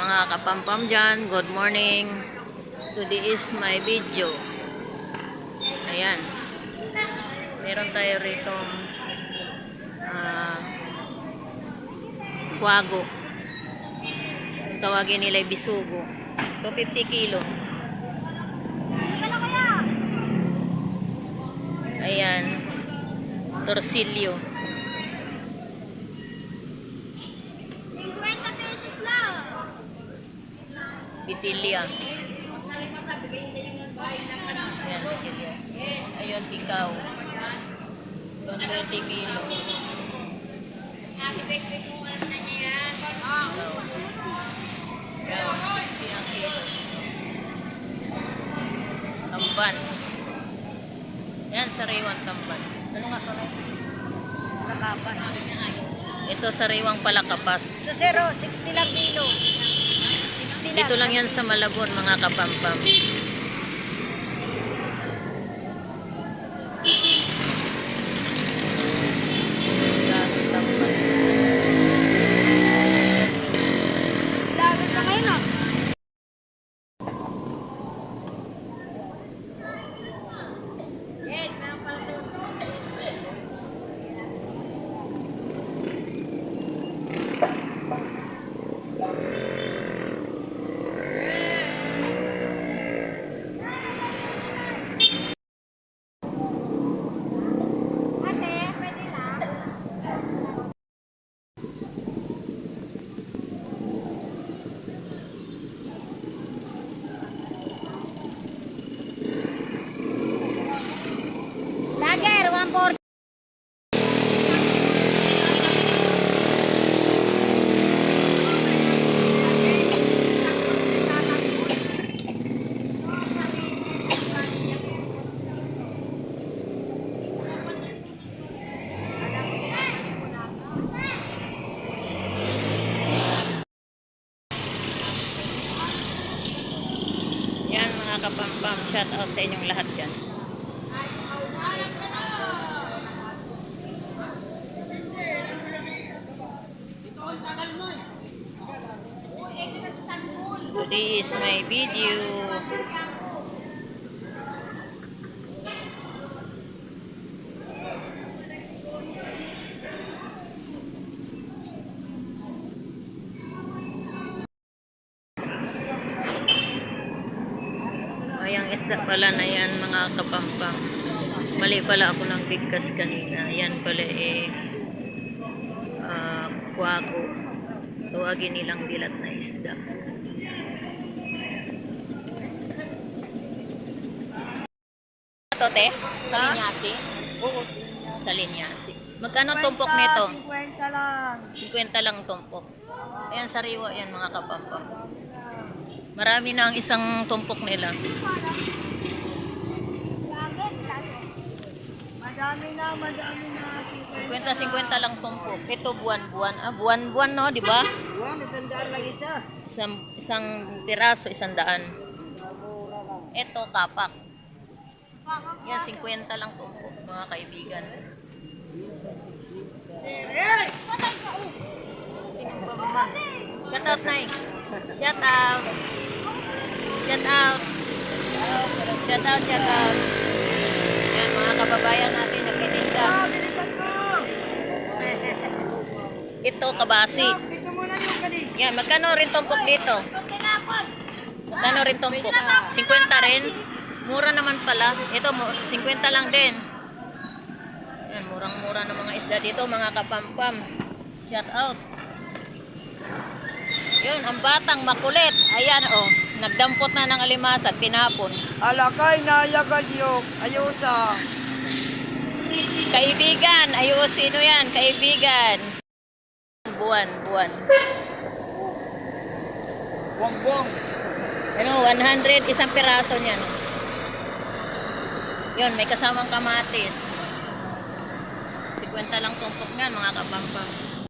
mga kapampam dyan, good morning. Today is my video. Ayan. Meron tayo rito ah kwago. Tawagin nila bisugo. Ito 50 kilo. Ayan. Torsilyo. 50 pesos lang. Bitilya. Ayan. Ayun, ikaw. 20 kilo. Ayan, 60 ang kilo. Tamban. Ayan, sariwang tamban. Ano nga to? Palakapas. Ito sariwang palakapas. Sa zero, 60 lang kilo. 60 lang. Dito lang yan sa Malabon, mga kapampam. Mga kapampam, shout out sa inyong lahat dyan. Today is my video. Ayang isda pala na yan mga kapampam. Mali pala ako ng bigkas kanina. Yan pala eh ah, kwago. Tawagin nilang bilat na isda. Ito te? Sa linyasi? Oo. Sa linyasi. Magkano tumpok nito? 50 lang. 50 lang tumpok. Ayan, sariwa yan mga kapampam. Marami na ang isang tumpok nila. Madami na, madami na. 50-50 lang tumpok. Ito buwan-buwan. Ah, buwan-buwan no, di ba? Buwan, isang daan lang isa. Isang, isang piraso, isang daan. Ito, kapak. Yan, 50 lang tumpok, mga kaibigan. Tingnan ba, mama? Shout out, Nay. Shout out. Shout out. Shout out, shout out. Kababayan natin, nagtitinda. Ito, kabasi. Yan, magkano rin tumpok dito? Magkano rin tumpok? 50 rin? Mura naman pala. Ito, mu- 50 lang din. Yan, murang-mura ng mga isda dito, mga kapampam. Shout out. Yun, ang batang makulit. Ayan, oh. Nagdampot na ng alimasag, tinapon. Alakay na yagad yung ayusa. Kaibigan, ayos, sino yan? Kaibigan. Buwan, buwan. Buwang-buwang. Ano, 100, isang piraso niyan. Yun, may kasamang kamatis. 50 lang tumpok niyan, mga kapampam.